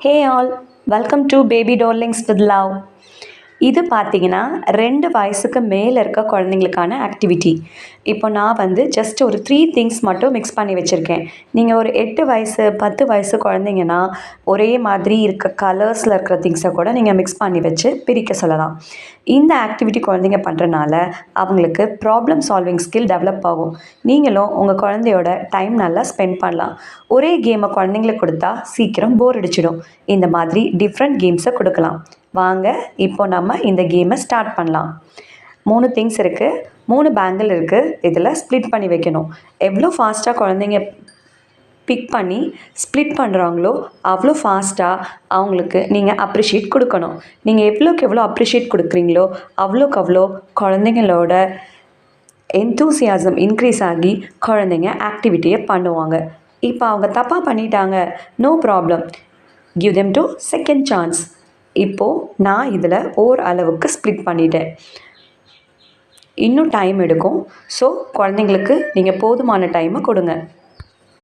Hey all, welcome to Baby Dollings with Love. இது பார்த்தீங்கன்னா ரெண்டு வயசுக்கு மேலே இருக்க குழந்தைங்களுக்கான ஆக்டிவிட்டி இப்போ நான் வந்து ஜஸ்ட் ஒரு த்ரீ திங்ஸ் மட்டும் மிக்ஸ் பண்ணி வச்சுருக்கேன். நீங்கள் ஒரு எட்டு வயசு பத்து வயசு குழந்தைங்கன்னா ஒரே மாதிரி இருக்க கலர்ஸில் இருக்கிற திங்ஸை கூட நீங்கள் மிக்ஸ் பண்ணி வச்சு பிரிக்க சொல்லலாம். இந்த ஆக்டிவிட்டி குழந்தைங்க பண்ணுறனால அவங்களுக்கு ப்ராப்ளம் சால்விங் ஸ்கில் டெவலப் ஆகும். நீங்களும் உங்கள் குழந்தையோட டைம் நல்லா ஸ்பெண்ட் பண்ணலாம். ஒரே கேமை குழந்தைங்களுக்கு கொடுத்தா சீக்கிரம் போர் அடிச்சிடும். இந்த மாதிரி டிஃப்ரெண்ட் கேம்ஸை கொடுக்கலாம். வாங்க இப்போ நம்ம இந்த கேமை ஸ்டார்ட் பண்ணலாம். மூணு திங்ஸ் இருக்குது மூணு பேங்கிள் இருக்குது இதில் ஸ்ப்ளிட் பண்ணி வைக்கணும். எவ்வளோ ஃபாஸ்ட்டாக குழந்தைங்க பிக் பண்ணி ஸ்ப்ளிட் பண்ணுறாங்களோ அவ்வளோ ஃபாஸ்ட்டாக அவங்களுக்கு நீங்கள் அப்ரிஷியேட் கொடுக்கணும். நீங்கள் எவ்வளோக்கு எவ்வளோ அப்ரிஷியேட் கொடுக்குறீங்களோ அவ்வளோக்கு அவ்வளோ குழந்தைங்களோட என்தூசியாசம் இன்க்ரீஸ் ஆகி குழந்தைங்க ஆக்டிவிட்டியை பண்ணுவாங்க. இப்போ அவங்க தப்பாக பண்ணிட்டாங்க. No problem give them to second chance இப்போது நான் இதில் ஓர் அளவுக்கு ஸ்ப்ளிட் பண்ணிட்டேன். இன்னும் டைம் எடுக்கும். ஸோ குழந்தைங்களுக்கு நீங்கள் போதுமான டைமை கொடுங்க.